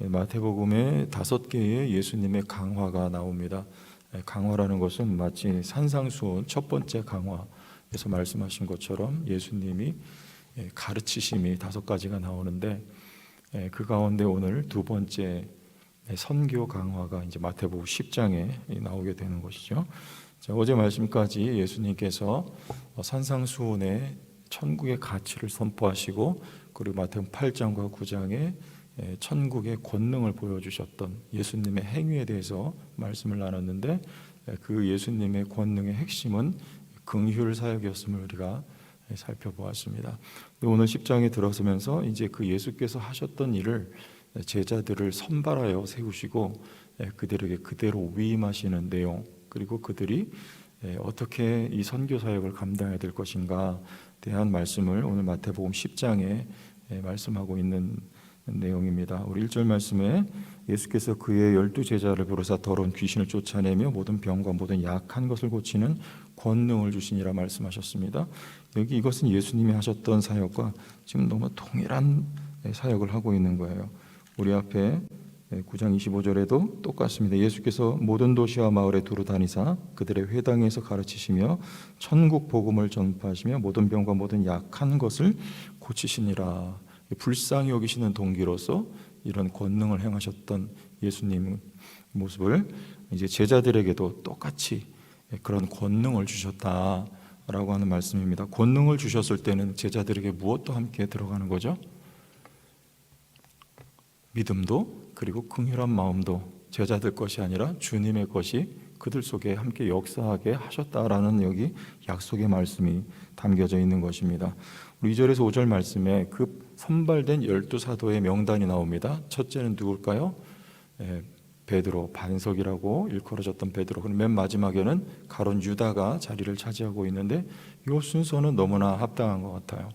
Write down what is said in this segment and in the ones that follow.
예, 마태복음에 다섯 개의 예수님의 강화가 나옵니다. 예, 강화라는 것은 마치 산상수훈 첫 번째 강화에서 말씀하신 것처럼 예수님이 예, 가르치심이 다섯 가지가 나오는데 예, 그 가운데 오늘 두 번째 예, 선교 강화가 이제 마태복음 10장에 나오게 되는 것이죠. 자, 어제 말씀까지 예수님께서 어, 산상수훈의 천국의 가치를 선포하시고 그리고 마태복음 8장과 9장에 예, 천국의 권능을 보여주셨던 예수님의 행위에 대해서 말씀을 나눴는데 예, 그 예수님의 권능의 핵심은 긍휼 사역이었음을 우리가 예, 살펴보았습니다. 오늘 10장에 들어서면서 이제 그 예수께서 하셨던 일을 제자들을 선발하여 세우시고 예, 그들에게 그대로 위임하시는 내용 그리고 그들이 예, 어떻게 이 선교 사역을 감당해야 될 것인가 대한 말씀을 오늘 마태복음 10장에 예, 말씀하고 있는 내용입니다. 우리 1절 말씀에 예수께서 그의 열두 제자를 부르사 더러운 귀신을 쫓아내며 모든 병과 모든 약한 것을 고치는 권능을 주시니라 말씀하셨습니다. 여기 이것은 예수님이 하셨던 사역과 지금 너무 동일한 사역을 하고 있는 거예요. 우리 앞에 9장 25절에도 똑같습니다. 예수께서 모든 도시와 마을에 두루 다니사 그들의 회당에서 가르치시며 천국 복음을 전파하시며 모든 병과 모든 약한 것을 고치시니라. 불쌍히 여기시는 동기로서 이런 권능을 행하셨던 예수님 모습을 이제 제자들에게도 똑같이 그런 권능을 주셨다라고 하는 말씀입니다. 권능을 주셨을 때는 제자들에게 무엇도 함께 들어가는 거죠? 믿음도 그리고 긍휼한 마음도 제자들 것이 아니라 주님의 것이 그들 속에 함께 역사하게 하셨다라는 여기 약속의 말씀이 담겨져 있는 것입니다. 우리 2절에서 5절 말씀에 그 선발된 열두 사도의 명단이 나옵니다. 첫째는 누굴까요? 예, 베드로 반석이라고 일컬어졌던 베드로. 그리고 맨 마지막에는 가론 유다가 자리를 차지하고 있는데 이 순서는 너무나 합당한 것 같아요.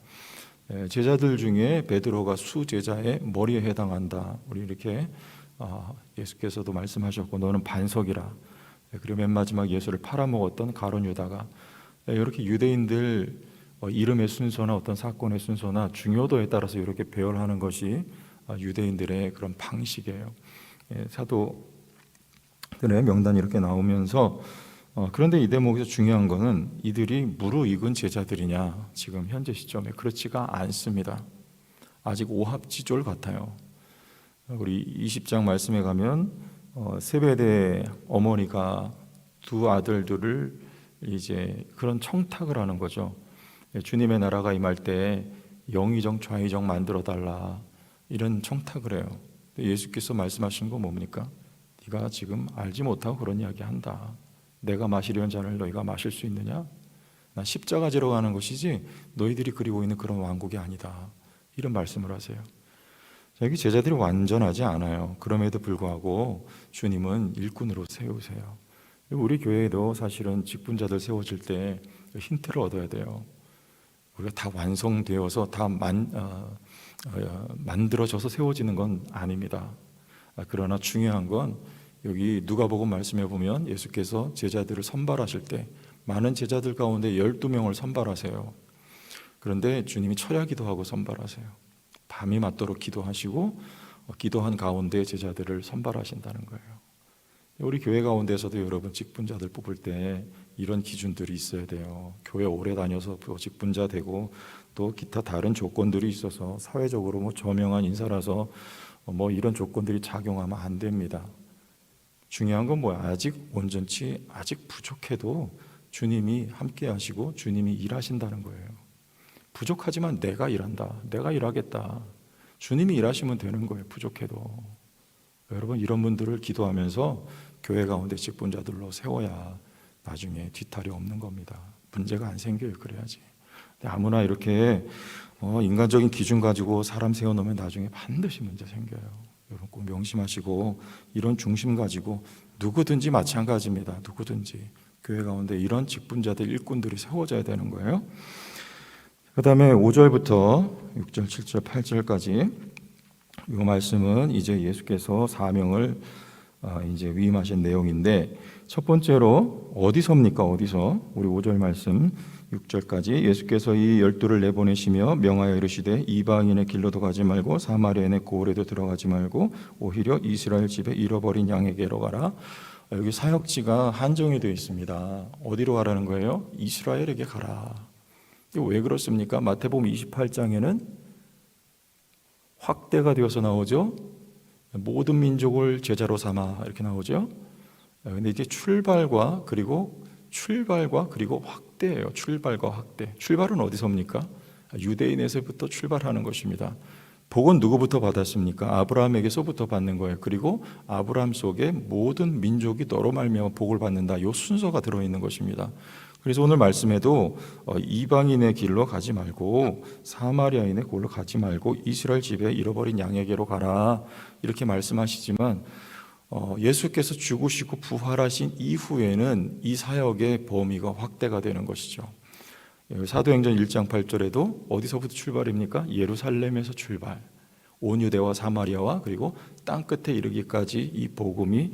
예, 제자들 중에 베드로가 수제자의 머리에 해당한다. 우리 이렇게 아, 예수께서도 말씀하셨고 너는 반석이라. 예, 그리고 맨 마지막 예수를 팔아먹었던 가론 유다가 예, 이렇게 유대인들 어, 이름의 순서나 어떤 사건의 순서나 중요도에 따라서 이렇게 배열하는 것이 아, 유대인들의 그런 방식이에요. 예, 사도들의 명단이 이렇게 나오면서 어, 그런데 이 대목에서 중요한 것은 이들이 무르익은 제자들이냐 지금 현재 시점에 그렇지가 않습니다. 아직 오합지졸 같아요. 우리 20장 말씀에 가면 어, 세베대 어머니가 두 아들들을 이제 그런 청탁을 하는 거죠. 예, 주님의 나라가 임할 때 영의정 좌의정 만들어 달라 이런 청탁을 해요. 예수께서 말씀하신 거 뭡니까? 네가 지금 알지 못하고 그런 이야기 한다. 내가 마시려는 잔을 너희가 마실 수 있느냐? 난 십자가 지러 가는 것이지 너희들이 그리고 있는 그런 왕국이 아니다. 이런 말씀을 하세요. 여기 제자들이 완전하지 않아요. 그럼에도 불구하고 주님은 일꾼으로 세우세요. 우리 교회에도 사실은 직분자들 세워질 때 힌트를 얻어야 돼요. 우리가 다 완성되어서 다 만, 어, 어, 만들어져서 세워지는 건 아닙니다. 아, 그러나 중요한 건 여기 누가복음 말씀해 보면 예수께서 제자들을 선발하실 때 많은 제자들 가운데 12명을 선발하세요. 그런데 주님이 철야 기도하고 선발하세요. 밤이 맞도록 기도하시고 어, 기도한 가운데 제자들을 선발하신다는 거예요. 우리 교회 가운데서도 여러분 직분자들 뽑을 때 이런 기준들이 있어야 돼요. 교회 오래 다녀서 직분자 되고 또 기타 다른 조건들이 있어서 사회적으로 뭐 저명한 인사라서 뭐 이런 조건들이 작용하면 안 됩니다. 중요한 건 뭐야? 아직 온전치 아직 부족해도 주님이 함께 하시고 주님이 일하신다는 거예요. 부족하지만 내가 일한다. 내가 일하겠다. 주님이 일하시면 되는 거예요. 부족해도. 여러분 이런 분들을 기도하면서 교회 가운데 직분자들로 세워야 나중에 뒤탈이 없는 겁니다. 문제가 안 생겨요. 그래야지. 아무나 이렇게 어, 인간적인 기준 가지고 사람 세워놓으면 나중에 반드시 문제 생겨요. 여러분 꼭 명심하시고 이런 중심 가지고 누구든지 마찬가지입니다. 누구든지 교회 가운데 이런 직분자들 일꾼들이 세워져야 되는 거예요. 그 다음에 5절부터 6절, 7절, 8절까지 이 말씀은 이제 예수께서 사명을 아, 이제 위임하신 내용인데 첫 번째로 어디서입니까? 어디서? 우리 5절 말씀 6절까지 예수께서 이 열두를 내보내시며 명하여 이르시되 이방인의 길로도 가지 말고 사마리아인의 고을에도 들어가지 말고 오히려 이스라엘 집에 잃어버린 양에게로 가라. 여기 사역지가 한정이 되어 있습니다. 어디로 가라는 거예요? 이스라엘에게 가라. 왜 그렇습니까? 마태복음 28장에는 확대가 되어서 나오죠. 모든 민족을 제자로 삼아 이렇게 나오죠. 근데 이게 출발과 그리고 출발과 그리고 확대예요. 출발과 확대. 출발은 어디서입니까? 유대인에서부터 출발하는 것입니다. 복은 누구부터 받았습니까? 아브라함에게서부터 받는 거예요. 그리고 아브라함 속에 모든 민족이 너로 말미암아 복을 받는다. 요 순서가 들어 있는 것입니다. 그래서 오늘 말씀에도 어, 이방인의 길로 가지 말고 사마리아인의 골로 가지 말고 이스라엘 집에 잃어버린 양에게로 가라 이렇게 말씀하시지만 어, 예수께서 죽으시고 부활하신 이후에는 이 사역의 범위가 확대가 되는 것이죠. 예, 사도행전 1장 8절에도 어디서부터 출발입니까? 예루살렘에서 출발. 온 유대와 사마리아와 그리고 땅 끝에 이르기까지 이 복음이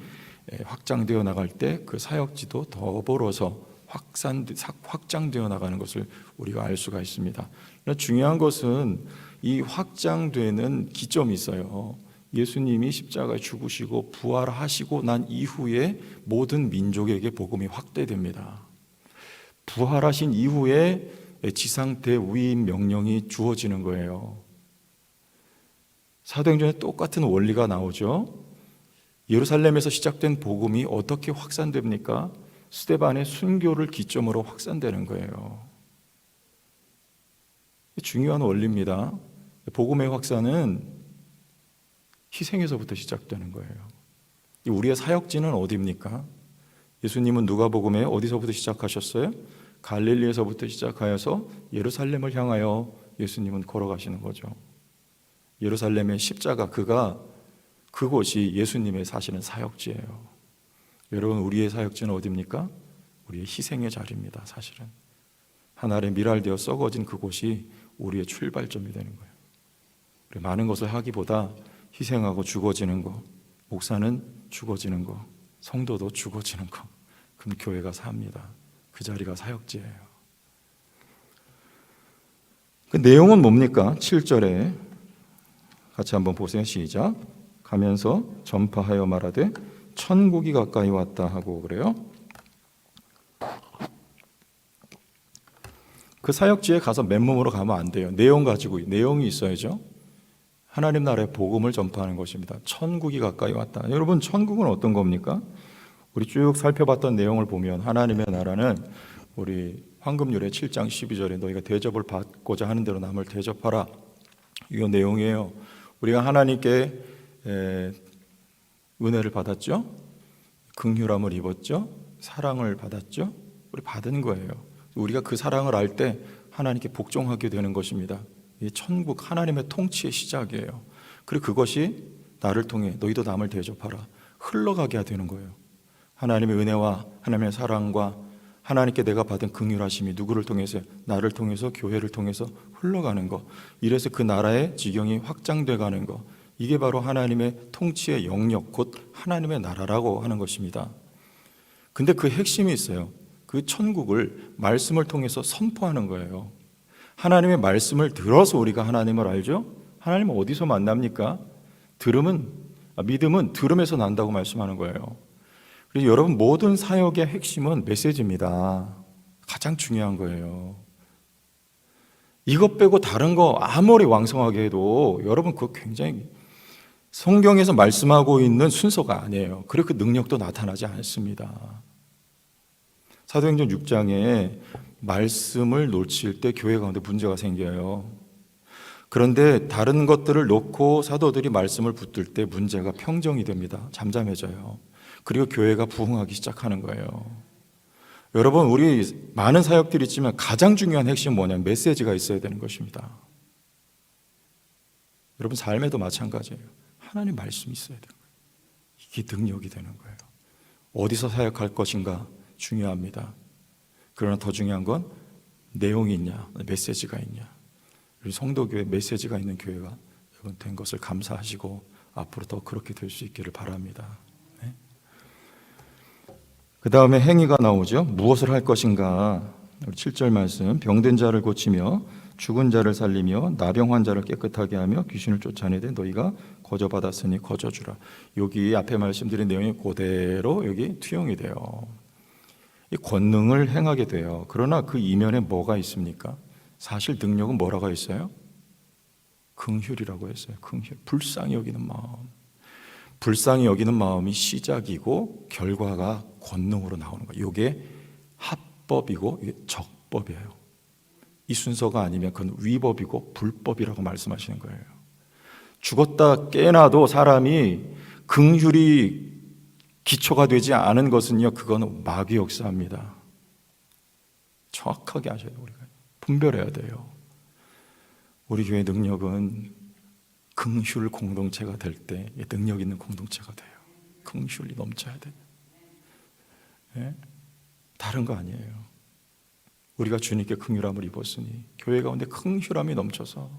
예, 확장되어 나갈 때 그 사역지도 더불어서 확산 확장되어 나가는 것을 우리가 알 수가 있습니다. 중요한 것은 이 확장되는 기점이 있어요. 예수님이 십자가에 죽으시고 부활하시고 난 이후에 모든 민족에게 복음이 확대됩니다. 부활하신 이후에 지상 대위임 명령이 주어지는 거예요. 사도행전에 똑같은 원리가 나오죠. 예루살렘에서 시작된 복음이 어떻게 확산됩니까? 스테반의 순교를 기점으로 확산되는 거예요. 중요한 원리입니다. 복음의 확산은 희생에서부터 시작되는 거예요. 우리의 사역지는 어디입니까? 예수님은 누가복음에 어디서부터 시작하셨어요? 갈릴리에서부터 시작하여서 예루살렘을 향하여 예수님은 걸어가시는 거죠. 예루살렘의 십자가 그가 그곳이 예수님의 사시는 사역지예요. 여러분 우리의 사역지는 어디입니까? 우리의 희생의 자리입니다. 사실은 하나의 미랄되어 썩어진 그곳이 우리의 출발점이 되는 거예요. 우리 많은 것을 하기보다 희생하고 죽어지는 거, 목사는 죽어지는 거, 성도도 죽어지는 거. 그럼 교회가 삽니다. 그 자리가 사역지예요. 그 내용은 뭡니까? 7절에 같이 한번 보세요. 시작. 가면서 전파하여 말하되 천국이 가까이 왔다 하고 그래요. 그 사역지에 가서 맨몸으로 가면 안 돼요. 내용 가지고 내용이 있어야죠. 하나님 나라의 복음을 전파하는 것입니다. 천국이 가까이 왔다. 여러분 천국은 어떤 겁니까? 우리 쭉 살펴봤던 내용을 보면 하나님의 나라는 우리 황금률의 7장 12절에 너희가 대접을 받고자 하는 대로 남을 대접하라. 이 내용이에요. 우리가 하나님께 은혜를 받았죠. 긍휼함을 입었죠. 사랑을 받았죠. 우리 받은 거예요. 우리가 그 사랑을 알 때 하나님께 복종하게 되는 것입니다. 이 천국 하나님의 통치의 시작이에요. 그리고 그것이 나를 통해 너희도 남을 대접하라 흘러가게 되는 거예요. 하나님의 은혜와 하나님의 사랑과 하나님께 내가 받은 긍휼하심이 누구를 통해서 나를 통해서 교회를 통해서 흘러가는 것. 이래서 그 나라의 지경이 확장돼 가는 것. 이게 바로 하나님의 통치의 영역, 곧 하나님의 나라라고 하는 것입니다. 근데 그 핵심이 있어요. 그 천국을 말씀을 통해서 선포하는 거예요. 하나님의 말씀을 들어서 우리가 하나님을 알죠? 하나님은 어디서 만납니까? 들음은, 아, 믿음은 들음에서 난다고 말씀하는 거예요. 여러분 모든 사역의 핵심은 메시지입니다. 가장 중요한 거예요. 이것 빼고 다른 거 아무리 왕성하게 해도 여러분 그거 굉장히 성경에서 말씀하고 있는 순서가 아니에요. 그리고 그 능력도 나타나지 않습니다. 사도행전 6장에 말씀을 놓칠 때 교회 가운데 문제가 생겨요. 그런데 다른 것들을 놓고 사도들이 말씀을 붙들 때 문제가 평정이 됩니다. 잠잠해져요. 그리고 교회가 부흥하기 시작하는 거예요. 여러분, 우리 많은 사역들이 있지만 가장 중요한 핵심은 뭐냐면 메시지가 있어야 되는 것입니다. 여러분, 삶에도 마찬가지예요. 하나님 말씀이 있어야 거예요. 이게 능력이 되는 거예요. 어디서 사역할 것인가 중요합니다. 그러나 더 중요한 건 내용이 있냐, 메시지가 있냐. 우리 성도교회 메시지가 있는 교회가 된 것을 감사하시고 앞으로 더 그렇게 될 수 있기를 바랍니다. 네? 그 다음에 행위가 나오죠. 무엇을 할 것인가. 우리 7절 말씀 병든 자를 고치며 죽은 자를 살리며 나병 환자를 깨끗하게 하며 귀신을 쫓아내되 너희가 거저 받았으니 거저 주라. 여기 앞에 말씀드린 내용이 그대로 여기 투영이 돼요. 이 권능을 행하게 돼요. 그러나 그 이면에 뭐가 있습니까? 사실 능력은 뭐라고 했어요? 긍휼이라고 했어요. 긍휼. 불쌍히 여기는 마음. 불쌍히 여기는 마음이 시작이고 결과가 권능으로 나오는 거예요. 이게 합법이고 이게 적법이에요. 이 순서가 아니면 그건 위법이고 불법이라고 말씀하시는 거예요. 죽었다 깨나도 사람이 긍휼이 기초가 되지 않은 것은요, 그거는 마귀 역사입니다. 정확하게 아셔야 돼요, 우리가. 분별해야 돼요. 우리 교회 능력은 긍휼 공동체가 될 때 능력 있는 공동체가 돼요. 긍휼이 넘쳐야 돼요. 예? 다른 거 아니에요. 우리가 주님께 긍휼함을 입었으니 교회 가운데 긍휼함이 넘쳐서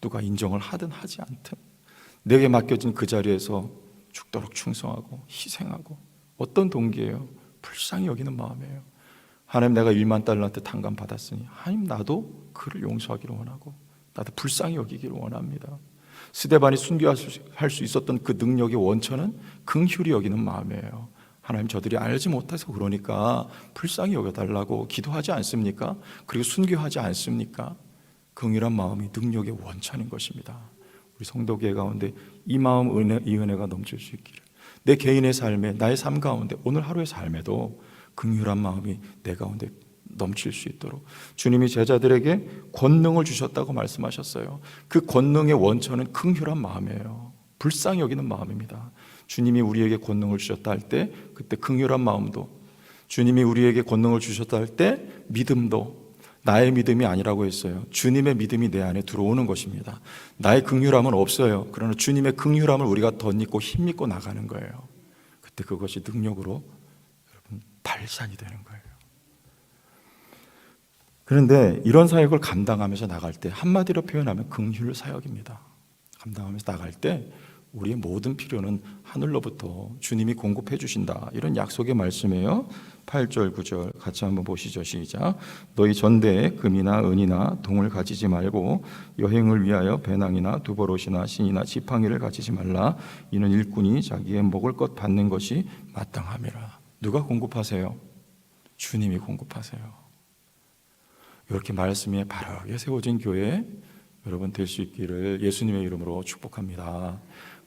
누가 인정을 하든 하지 않든 내게 맡겨진 그 자리에서 죽도록 충성하고 희생하고 어떤 동기예요? 불쌍히 여기는 마음이에요. 하나님 내가 1만 달러한테 탕감 받았으니 하나님 나도 그를 용서하기를 원하고 나도 불쌍히 여기기를 원합니다. 스데반이 순교할 수- 있었던 그 능력의 원천은 긍휼히 여기는 마음이에요. 하나님 저들이 알지 못해서 그러니까 불쌍히 여겨달라고 기도하지 않습니까? 그리고 순교하지 않습니까? 긍휼한 마음이 능력의 원천인 것입니다. 우리 성도계 가운데 이 마음 은혜, 이 은혜가 넘칠 수 있기를. 내 개인의 삶에 나의 삶 가운데 오늘 하루의 삶에도 긍휼한 마음이 내 가운데 넘칠 수 있도록 주님이 제자들에게 권능을 주셨다고 말씀하셨어요. 그 권능의 원천은 긍휼한 마음이에요. 불쌍히 여기는 마음입니다. 주님이 우리에게 권능을 주셨다 할 때 그때 긍휼한 마음도 주님이 우리에게 권능을 주셨다 할 때 믿음도 나의 믿음이 아니라고 했어요. 주님의 믿음이 내 안에 들어오는 것입니다. 나의 긍휼함은 없어요. 그러나 주님의 긍휼함을 우리가 덧입고 힘입고 나가는 거예요. 그때 그것이 능력으로 발산이 되는 거예요. 그런데 이런 사역을 감당하면서 나갈 때 한마디로 표현하면 긍휼 사역입니다. 감당하면서 나갈 때 우리의 모든 필요는 하늘로부터 주님이 공급해 주신다. 이런 약속의 말씀이에요. 8절, 9절 같이 한번 보시죠. 시작. 너희 전대에 금이나 은이나 동을 가지지 말고 여행을 위하여 배낭이나 두버롯이나 신이나 지팡이를 가지지 말라. 이는 일꾼이 자기의 먹을 것 받는 것이 마땅함이라. 누가 공급하세요? 주님이 공급하세요. 이렇게 말씀에 바르게 세워진 교회 여러분 될 수 있기를 예수님의 이름으로 축복합니다.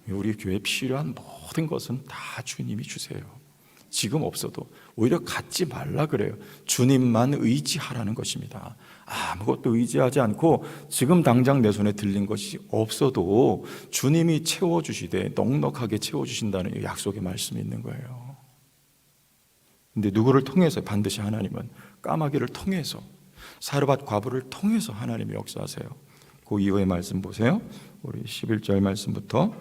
우리 교회에 필요한 모든 것은 다 주님이 주세요. 지금 없어도 오히려 갖지 말라 그래요. 주님만 의지하라는 것입니다. 아무것도 의지하지 않고 지금 당장 내 손에 들린 것이 없어도 주님이 채워주시되 넉넉하게 채워주신다는 이 약속의 말씀이 있는 거예요. 근데 누구를 통해서 반드시 하나님은 까마귀를 통해서 사르밧 과부를 통해서 하나님이 역사하세요. 그 이후의 말씀 보세요. 우리 11절 말씀부터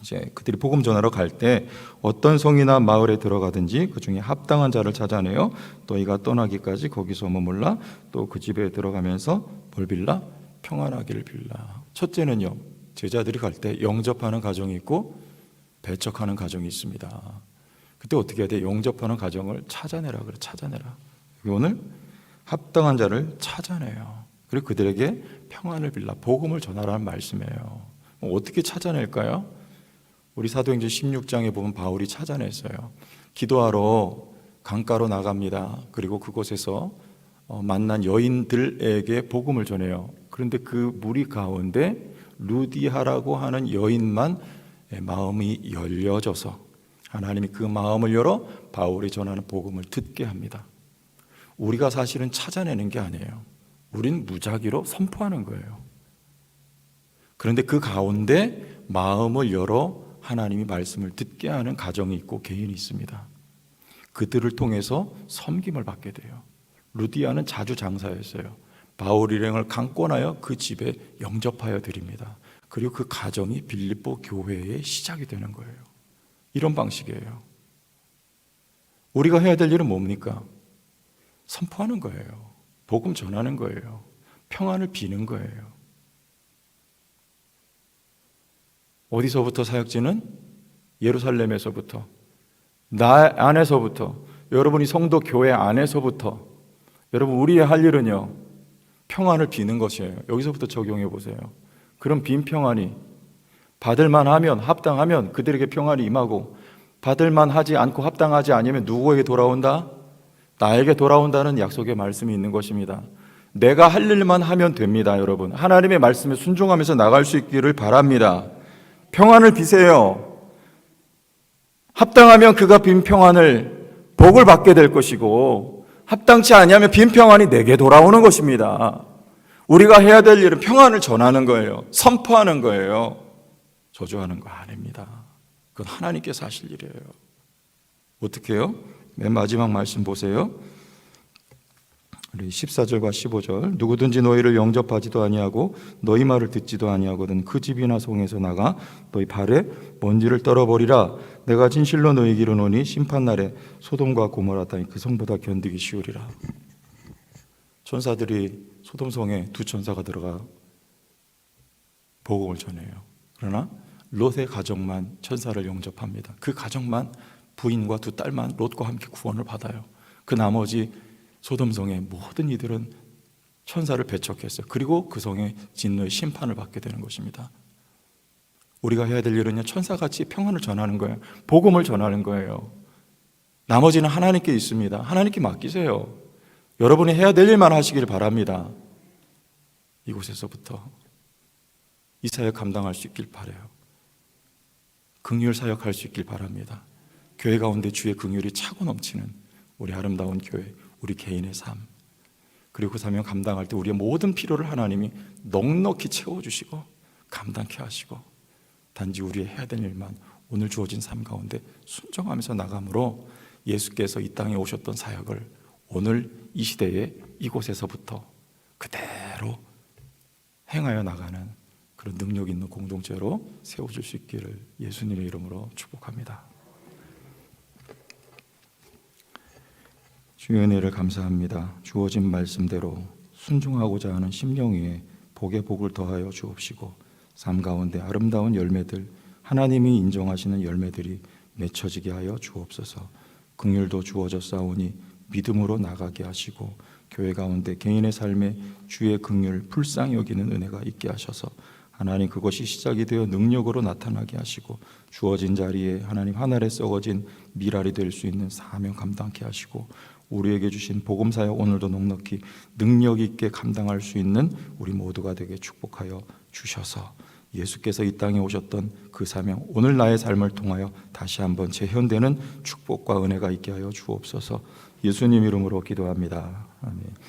이제 그들이 복음 전하러 갈 때 어떤 성이나 마을에 들어가든지 그 중에 합당한 자를 찾아내어 너희가 떠나기까지 거기서 머물라 또 그 집에 들어가면서 뭘 빌라 평안하기를 빌라. 첫째는요 제자들이 갈 때 영접하는 가정이 있고 배척하는 가정이 있습니다. 그때 어떻게 해야 돼? 영접하는 가정을 찾아내라 그래 찾아내라. 오늘 합당한 자를 찾아내요. 그리고 그들에게 평안을 빌라 복음을 전하라는 말씀이에요. 뭐 어떻게 찾아낼까요? 우리 사도행전 16장에 보면 바울이 찾아냈어요. 기도하러 강가로 나갑니다. 그리고 그곳에서 어, 만난 여인들에게 복음을 전해요. 그런데 그 무리 가운데 루디아라고 하는 여인만 마음이 열려져서 하나님이 그 마음을 열어 바울이 전하는 복음을 듣게 합니다. 우리가 사실은 찾아내는 게 아니에요. 우린 무작위로 선포하는 거예요. 그런데 그 가운데 마음을 열어 하나님이 말씀을 듣게 하는 가정이 있고 개인이 있습니다. 그들을 통해서 섬김을 받게 돼요. 루디아는 자주 장사였어요. 바울 일행을 강권하여 그 집에 영접하여 드립니다. 그리고 그 가정이 빌립보 교회의 시작이 되는 거예요. 이런 방식이에요. 우리가 해야 될 일은 뭡니까? 선포하는 거예요. 복음 전하는 거예요. 평안을 비는 거예요. 어디서부터 사역지는 예루살렘에서부터 나 안에서부터 여러분이 성도 교회 안에서부터 여러분 우리의 할 일은요 평안을 비는 것이에요. 여기서부터 적용해 보세요. 그럼 빈 평안이 받을만 하면 합당하면 그들에게 평안이 임하고 받을만 하지 않고 합당하지 아니면 누구에게 돌아온다? 나에게 돌아온다는 약속의 말씀이 있는 것입니다. 내가 할 일만 하면 됩니다, 여러분. 하나님의 말씀에 순종하면서 나갈 수 있기를 바랍니다. 평안을 비세요. 합당하면 그가 빈 평안을 복을 받게 될 것이고 합당치 아니하면 빈 평안이 내게 돌아오는 것입니다. 우리가 해야 될 일은 평안을 전하는 거예요. 선포하는 거예요. 저주하는 거 아닙니다. 그건 하나님께서 하실 일이에요. 어떻게 해요? 맨 마지막 말씀 보세요. 우리 14절과 15절. 누구든지 너희를 영접하지도 아니하고 너희 말을 듣지도 아니하거든 그 집이나 성에서 나가 너희 발에 먼지를 떨어버리라. 내가 진실로 너희에게 이르노니 심판 날에 소돔과 고모라 땅이 그 성보다 견디기 쉬우리라. 천사들이 소돔 성에 두 천사가 들어가 복음을 전해요. 그러나 롯의 가정만 천사를 영접합니다. 그 가정만 부인과 두 딸만 롯과 함께 구원을 받아요 그 나머지 소돔성의 모든 이들은 천사를 배척했어요. 그리고 그 성의 진노의 심판을 받게 되는 것입니다. 우리가 해야 될 일은요, 천사같이 평안을 전하는 거예요. 복음을 전하는 거예요. 나머지는 하나님께 있습니다. 하나님께 맡기세요. 여러분이 해야 될 일만 하시길 바랍니다. 이곳에서부터 이 사역 감당할 수 있길 바래요. 긍휼 사역할 수 있길 바랍니다. 교회 가운데 주의 긍휼이 차고 넘치는 우리 아름다운 교회, 우리 개인의 삶 그리고 그 사명 감당할 때 우리의 모든 필요를 하나님이 넉넉히 채워 주시고 감당케 하시고 단지 우리의 해야 될 일만 오늘 주어진 삶 가운데 순종하면서 나감으로 예수께서 이 땅에 오셨던 사역을 오늘 이 시대에 이곳에서부터 그대로 행하여 나가는 그런 능력 있는 공동체로 세워줄 수 있기를 예수님의 이름으로 축복합니다. 주의 은혜를 감사합니다. 주어진 말씀대로 순종하고자 하는 심령 위에 복의 복을 더하여 주옵시고 삶 가운데 아름다운 열매들 하나님이 인정하시는 열매들이 맺혀지게 하여 주옵소서. 긍휼도 주어졌사오니 믿음으로 나가게 하시고 교회 가운데 개인의 삶에 주의 긍휼 불쌍히 여기는 은혜가 있게 하셔서 하나님 그것이 시작이 되어 능력으로 나타나게 하시고 주어진 자리에 하나님 하늘에 썩어진 미랄이 될 수 있는 사명 감당케 하시고 우리에게 주신 복음 사역 오늘도 넉넉히 능력 있게 감당할 수 있는 우리 모두가 되게 축복하여 주셔서 예수께서 이 땅에 오셨던 그 사명 오늘 나의 삶을 통하여 다시 한번 재현되는 축복과 은혜가 있게 하여 주옵소서 예수님 이름으로 기도합니다. 아멘.